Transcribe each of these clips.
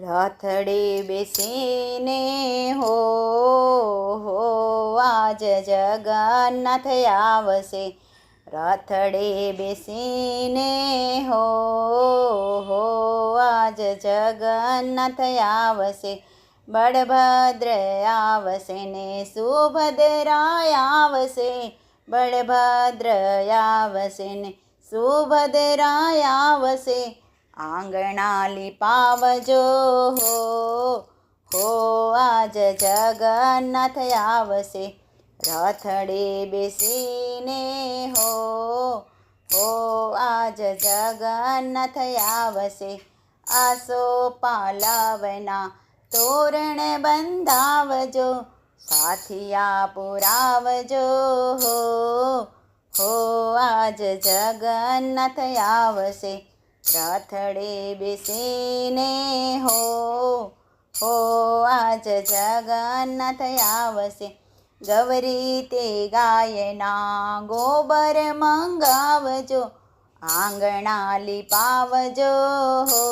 રથડે બેસીને હો હો, આજ જગન્નાથ આવશે. રથડે બેસીને હો હો, આજ જગન્નાથ આવશે. બળભદ્ર આવશે ને સુભદ્રાય આવશે. બળભદ્ર આવશે ને સુભદ્રાય આવશે. આંગણા પાવજો હો હો, આજ જગન્નાથ આવશે. રથડે બેસીને હો હો, આજ જગન્નાથ આવશે. આસો પાલવના તોરણ બંધાવજો, સાથિયા પુરાવજો હો હો, આજ જગન્નાથ આવશે. રથડે બેસીને હો હો, આજ જગન્નાથ આવશે ગવરી તે ગાયના ગોબર મંગાવજો, આંગણા લીપાવજો, હો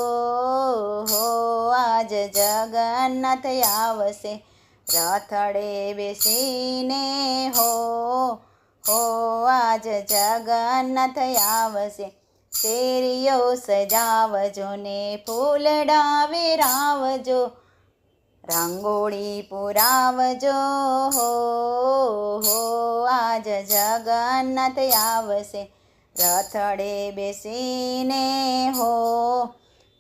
હો, આજ જગન્નાથ આવશે રથડે બેસીને હો હો, આજ જગન્નાથ આવશે શેરીઓ સજાવજો ને ફૂલડા વેરાવજો રંગોળી પુરાવજો. હો હો, આજ જગન્નાથ આવશે. રથડે બેસીને, હો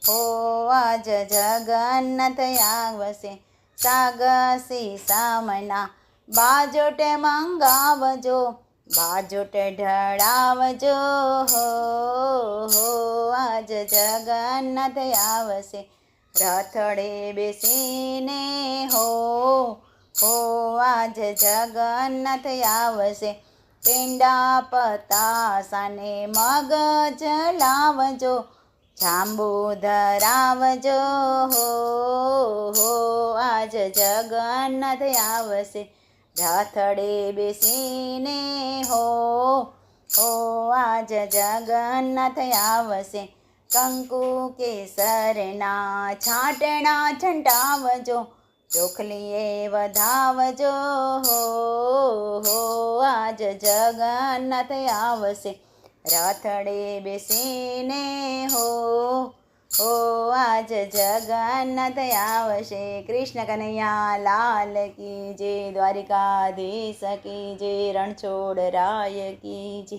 હો, આજ જગન્નાથ આવશે. સાગસી સામના બાજોટે મંગાવજો. બાજોટ ઢળાવજો. હો આજ જગન્નાથ આવશે. રથડે બેસીને, હો હો, આજ જગન્નાથ આવશે. પેંડા પતાસાને મગજ લાવજો. જાંબુ ધરાવજો. હો હો, આજ જગન્નાથ આવશે. રથડે બેસીને હો હો, આજ જગન્નાથ આવશે. કંકુ કેસરના છાંટણા છંટાવજો, ચોખલીએ વધાવજો, હો હો, આજ જગન્નાથ આવશે. રાથડે બેસીને હો હો આજ જગન્નાથ આવશે. કૃષ્ણ કનૈયા લાલ કી જે દ્વારિકાધીશ કી જે રણછોડ રાય કી જય.